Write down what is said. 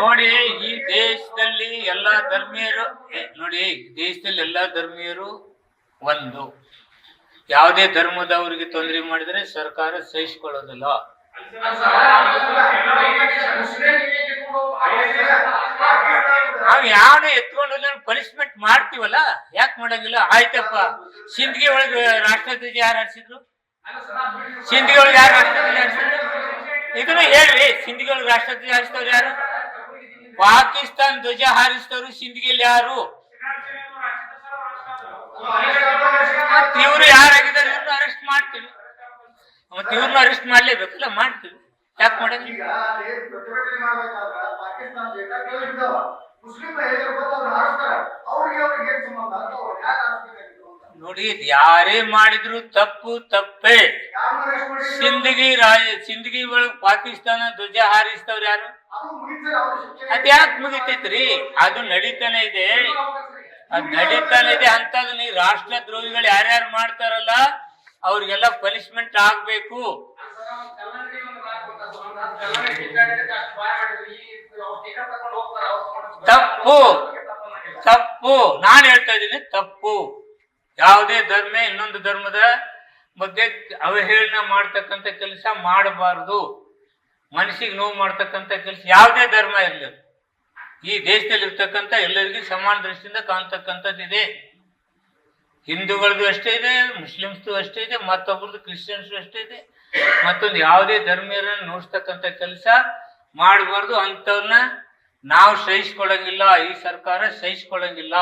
ನೋಡಿ, ಈ ದೇಶದಲ್ಲಿ ಎಲ್ಲಾ ಧರ್ಮೀಯರು ನೋಡಿ ದೇಶದಲ್ಲಿ ಎಲ್ಲಾ ಧರ್ಮೀಯರು ಒಂದು. ಯಾವುದೇ ಧರ್ಮದವರಿಗೆ ತೊಂದರೆ ಮಾಡಿದ್ರೆ ಸರ್ಕಾರ ಸಹಿಸಿಕೊಳ್ಳೋದಿಲ್ಲ. ನಾವ್ ಎತ್ಕೊಂಡು ಪನಿಷ್ಮೆಂಟ್ ಮಾಡ್ತೀವಲ್ಲ? ಯಾಕೆ ಮಾಡಂಗಿಲ್ಲ ಆಯ್ತಪ್ಪ. ಸಿಂಧಿಗೆ ಒಳಗೆ ರಾಷ್ಟ್ರಧ್ವಜ ಯಾರು ಹಾರಿಸಿದ್ರು? ಸಿಂಧಗಿ ಒಳಗೆ ಯಾರು ರಾಷ್ಟ್ರಧ್ವಜ ಹಾರಿಸಿದ್ರು? ಇದನ್ನು ಹೇಳ್ರಿ ಸಿಂಧಗಿ ಒಳಗೆ ರಾಷ್ಟ್ರಧ್ವಜ ಹಾರಿಸ್ತವ್ರು ಯಾರು? ಪಾಕಿಸ್ತಾನ್ ಧ್ವಜ ಹಾರಿಸ್ತವ್ರು ಸಿಂದಗಿಯಲ್ಲಿ ಯಾರು? ಇವ್ರು ಯಾರಾಗಿದ್ದಾರೆ ಇವ್ರನ್ನ ಅರೆಸ್ಟ್ ಮಾಡ್ತೀವಿ. ಮತ್ತೆ ಇವ್ರನ್ನ ಅರೆಸ್ಟ್ ಮಾಡ್ಲೇಬೇಕಲ್ಲ ಮಾಡ್ತೀವಿ. ಯಾಕೆ ಮಾಡೋದು? ನೋಡಿ ಯಾರೇ ಮಾಡಿದ್ರು ತಪ್ಪು ತಪ್ಪೇ. ಸಿಂದಗಿ ರಾಜ ಸಿಂದಗಿ ಒಳಗ್ ಪಾಕಿಸ್ತಾನ ಧ್ವಜ ಹಾರಿಸ್ತವ್ರು ಯಾರು? ಅದು ಮುಗಿತಾರೆ ಅವ್ರ ಶಿಕ್ಷೆ ಅದ್ ಯಾಕೆ ಮುಗಿತೈತ್ರಿ? ಅದು ನಡೀತಾನೆ ಇದೆ. ಅದ್ ನಡೀತಾನೆ ಇದೆ ಅಂತದ್ ನೀ ರಾಷ್ಟ್ರ ದ್ರೋಹಿಗಳು ಯಾರ್ಯಾರು ಮಾಡ್ತಾರಲ್ಲ, ಅವ್ರಿಗೆಲ್ಲ ಪನಿಷ್ಮೆಂಟ್ ಆಗ್ಬೇಕು. ತಪ್ಪು. ತಪ್ಪು. ನಾನ್ ಹೇಳ್ತಾ ಇದ್ದೀನಿ, ತಪ್ಪು. ಯಾವುದೇ ಧರ್ಮ, ಇನ್ನೊಂದು ಧರ್ಮದ ಬಗ್ಗೆ ಅವಹೇಳನ ಮಾಡ್ತಕ್ಕಂಥ ಕೆಲಸ ಮಾಡಬಾರದು. ಮನಸ್ಸಿಗೆ ನೋವು ಮಾಡ್ತಕ್ಕಂಥ ಕೆಲಸ ಯಾವುದೇ ಧರ್ಮ ಇರಲಿ. ಈ ದೇಶದಲ್ಲಿ ಇರ್ತಕ್ಕಂಥ ಎಲ್ಲರಿಗೂ ಸಮಾನ ದೃಷ್ಟಿಯಿಂದ ಕಾಣ್ತಕ್ಕಂಥದ್ದಿದೆ ಹಿಂದೂಗಳದ್ದು ಅಷ್ಟೇ ಇದೆ, ಮುಸ್ಲಿಮ್ಸ್ದು ಅಷ್ಟೇ ಇದೆ ಮತ್ತೊಬ್ಬರದ್ದು ಕ್ರಿಶ್ಚಿಯನ್ಸ್ ಅಷ್ಟೇ ಇದೆ. ಮತ್ತೊಂದು ಯಾವುದೇ ಧರ್ಮೀಯರನ್ನು ನೋಡ್ತಕ್ಕಂಥ ಕೆಲಸ ಮಾಡಬಾರ್ದು ಅಂಥವನ್ನ ನಾವು ಸಹಿಸ್ಕೊಳ್ಳಂಗಿಲ್ಲ, ಈ ಸರ್ಕಾರ ಸಹಿಸ್ಕೊಳಂಗಿಲ್ಲ